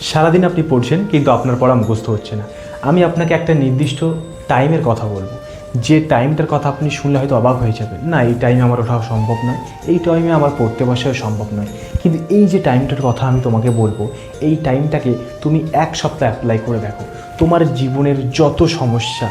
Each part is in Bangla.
সারাদিন আপনি পড়ছেন, কিন্তু আপনার পড়া মুখস্থ হচ্ছে না। আমি আপনাকে একটা নির্দিষ্ট টাইমের কথা বলব। যে টাইমটার কথা আপনি শুনলে হয়তো অবাক হয়ে যাবেন, না, এই টাইমে আমার ওঠা সম্ভব নয়, এই টাইমে আমার পড়তে বসাও সম্ভব নয়। কিন্তু এই যে টাইমটার কথা আমি তোমাকে বলব, এই টাইমটাকে তুমি এক সপ্তাহ অ্যাপ্লাই করে দেখো। তোমার জীবনের যত সমস্যা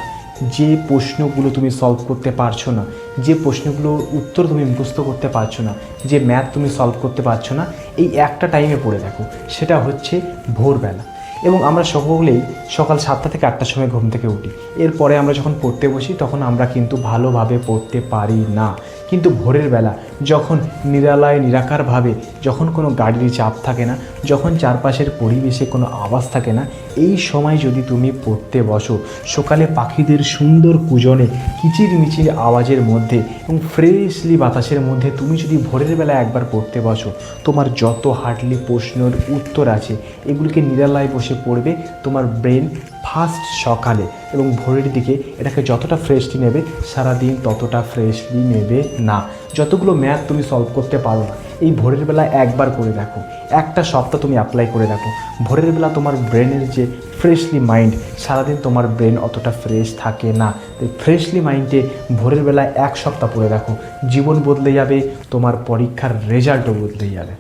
যে প্রশ্নগুলো তুমি সলভ করতে পারছ না, যে প্রশ্নগুলোর উত্তর তুমি মুখস্থ করতে পারছ না, যে ম্যাথ তুমি সলভ করতে পারছ না, এই একটা টাইমে পড়ে দেখো, সেটা হচ্ছে ভোরবেলা। এবং আমরা সকলেই সকাল সাতটা থেকে আটটার সময় ঘুম থেকে উঠি। এরপরে আমরা যখন পড়তে বসি, তখন আমরা কিন্তু ভালোভাবে পড়তে পারি না। কিন্তু ভোরের বেলা যখন নিরালয় নিরাকারভাবে, যখন কোনো গাড়ির চাপ থাকে না, যখন চারপাশের পরিবেশে কোনো আওয়াজ থাকে না, এই সময় যদি তুমি পড়তে বসো, সকালে পাখিদের সুন্দর কুজনে, কিচিরমিচির আওয়াজের মধ্যে এবং ফ্রেশলি বাতাসের মধ্যে তুমি যদি ভোরের বেলা একবার পড়তে বসো, তোমার যত হার্ডলি প্রশ্নের উত্তর আছে, এগুলিকে নিরালায় বসে পড়বে, তোমার ব্রেন ফার্স্ট সকালে এবং ভোরের দিকে এটাকে যতটা ফ্রেশলি নেবে, সারাদিন ততটা ফ্রেশলি নেবে না। যতগুলো ম্যাথ তুমি সলভ করতে পারো না, এই ভোরের বেলা একবার করে দেখো। একটা সপ্তাহ তুমি অ্যাপ্লাই করে দেখো। ভোরের বেলা তোমার ব্রেনের যে ফ্রেশলি মাইন্ড সারাদিন তোমার ব্রেন অতটা ফ্রেশ থাকে না। তাই ফ্রেশলি মাইন্ডে ভোরের বেলায় এক সপ্তাহ পড়ে দেখো। জীবন বদলে যাবে, তোমার পরীক্ষার রেজাল্টও বদলে যাবে।